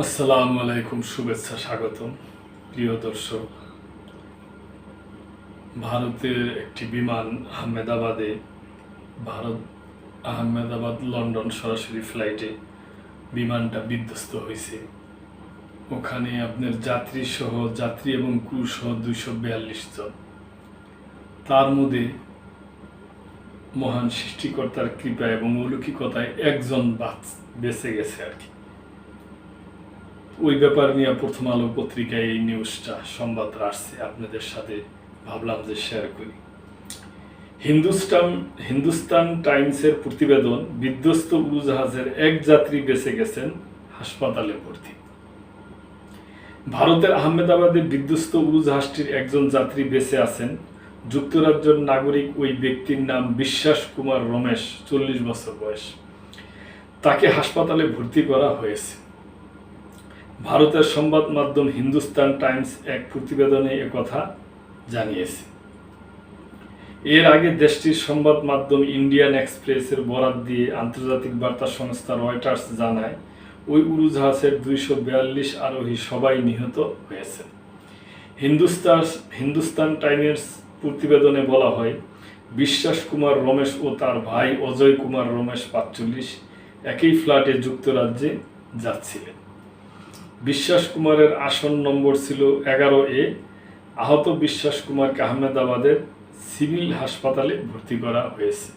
আসসালামু আলাইকুম, শুভেচ্ছা, স্বাগতম। প্রিয় দর্শক, ভারতের একটি বিমান আহমেদাবাদে, ভারত আহমেদাবাদ, লন্ডন সরাসরি ফ্লাইটে বিমানটা বিধ্বস্ত হয়েছে। ওখানে আপনার যাত্রী সহ যাত্রী এবং ক্রু সহ দুইশো বিয়াল্লিশ জন। তার মধ্যে মহান সৃষ্টিকর্তার কৃপা এবং অলৌকিকতায় একজন বাচ বেঁচে গেছে আর কি। ওই ব্যাপার নিয়ে প্রথম আলো পত্রিকায় এই নিউজটা সংবাদটা আসছে। আপনাদের সাথে ভাবলাম যে শেয়ার করি। হিন্দুস্তান হিন্দুস্তান টাইমসের প্রতিবেদন, বিধ্বস্ত উড়োজাহাজের এক যাত্রী বেঁচে গেছেন হাসপাতালে ভর্তি। ভারতের আহমেদাবাদে বিধ্বস্ত উড়োজাহাজটির একজন যাত্রী বেঁচে আছেন। যুক্তরাজ্যের নাগরিক ওই ব্যক্তির নাম বিশ্বাস কুমার রমেশ, চল্লিশ বছর বয়স। তাকে হাসপাতালে ভর্তি করা হয়েছে। ভারতের সংবাদ মাধ্যম হিন্দুস্তান টাইমস এক প্রতিবেদনে একথা জানিয়েছে। এর আগে দেশটির সংবাদ মাধ্যম ইন্ডিয়ান এক্সপ্রেসের বরাত দিয়ে আন্তর্জাতিক বার্তা সংস্থা রয়টার্স জানায়, ওই উড়োজাহাজের দুইশো বিয়াল্লিশ আরোহী সবাই নিহত হয়েছে হিন্দুস্তান হিন্দুস্তান টাইমস প্রতিবেদনে বলা হয়, বিশ্বাস কুমার রমেশ ও তার ভাই অজয় কুমার রমেশ পাঁচচল্লিশ একই ফ্ল্যাটে যুক্তরাজ্যে যাচ্ছিলেন। বিশ্বাস কুমারের আসন নম্বর ছিল এগারো এ। আহত বিশ্বাস কুমারকে আহমেদাবাদের সিভিল হাসপাতালে ভর্তি করা হয়েছে।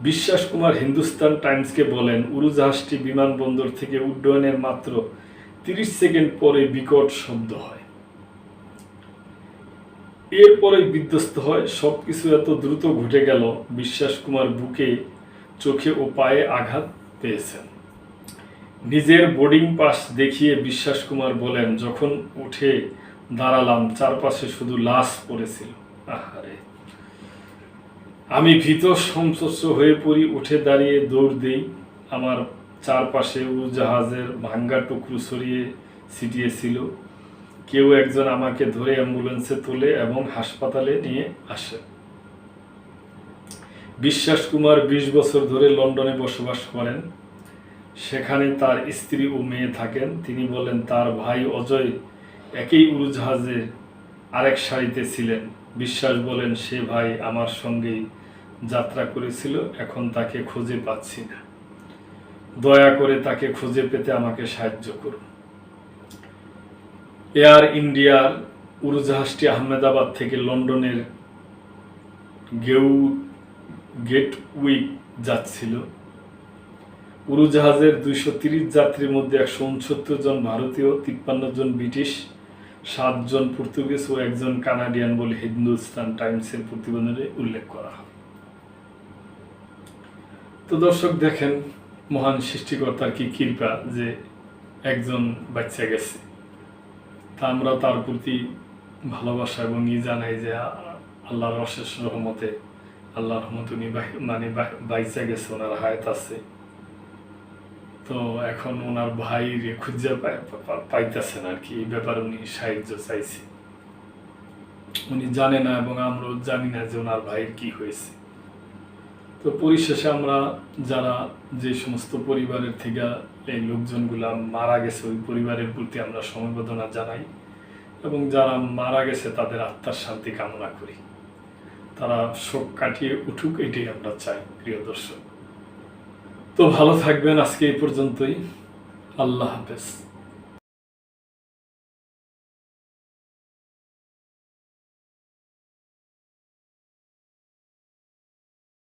বিশ্বাস কুমার হিন্দুস্তান টাইমসকে বলেন, উড়োজাহাজটি বিমানবন্দর থেকে উড্ডয়নের মাত্র তিরিশ সেকেন্ড পরে বিকট শব্দ হয়। এরপরে বিধ্বস্ত হয়, সবকিছু এত দ্রুত ঘটে গেল, বিশ্বাস কুমার বুকে, চোখে ও পায়ে আঘাত পেয়েছেন। নিজের বোর্ডিং পাস দেখিয়ে বিশ্বাস কুমার বলেন, যখন উঠে দাঁড়ালাম, চারপাশে শুধু লাশ পড়েছিল। আহারে। আমি ভীত সংসস্য হয়ে পড়ি, উঠে দাঁড়িয়ে দৌড় দিই। আমার চারপাশে উড়োজাহাজের ভাঙ্গা টুকরো সরিয়ে ছিটিয়েছিল। কেউ একজন আমাকে ধরে অ্যাম্বুলেন্সে তোলে এবং হাসপাতালে নিয়ে আসে। বিশ্বাস কুমার বিশ বছর ধরে লন্ডনে বসবাস করেন। সেখানে তার স্ত্রী ও মেয়ে থাকেন। তিনি বলেন তার ভাই অজয় একই উড়োজাহাজে আরেক সারিতে ছিলেন। বিশ্বাস বলেন, সে ভাই আমার সঙ্গেই যাত্রা করেছিল, এখন তাকে খুঁজে পাচ্ছি না। দয়া করে তাকে খুঁজে পেতে আমাকে সাহায্য করুন। এয়ার ইন্ডিয়ার উড়োজাহাজটি আহমেদাবাদ থেকে লন্ডনের গেউ গেটউইক যাচ্ছিল। উড়োজাহাজের দুইশো তিরিশ যাত্রীর মধ্যে একশো উনসত্তর জন ভারতীয়, তিপ্পান্ন জন ব্রিটিশ সাতজন পর্তুগিজ ও একজন কানাডিয়ান বলে হিন্দুস্তান টাইমসের প্রতিবেদনে উল্লেখ করা তো দর্শক দেখেন, মহান সৃষ্টিকর্তার কি কৃপা যে একজন বাচ্চা গেছে। তা আমরা তার প্রতি ভালোবাসা এবং ই জানাই যে আল্লাহর অশেষ রহমতে, আল্লাহর রহমত উনি মানে বাইচা গেছে, ওনার হায়াত আছে। তো এখন ওনার ভাই খুঁজে পাই- পাইতেছেন আর কি ব্যাপারে উনি সাহায্য চাইছে। উনি জানে না এবং আমরাও জানি না যে ওনার ভাইয়ের কি হয়েছে। তো পরিশেষে আমরা যারা যে সমস্ত পরিবারের থেকে এই লোকজনগুলা মারা গেছে, ওই পরিবারের প্রতি আমরা সমবেদনা জানাই এবং যারা মারা গেছে তাদের আত্মার শান্তি কামনা করি। তারা শোক কাটিয়ে উঠুক, এটাই আমরা চাই, প্রিয় দর্শক। তো ভালো থাকবেন আজকে এই পর্যন্তই। আল্লাহ হাফেজ।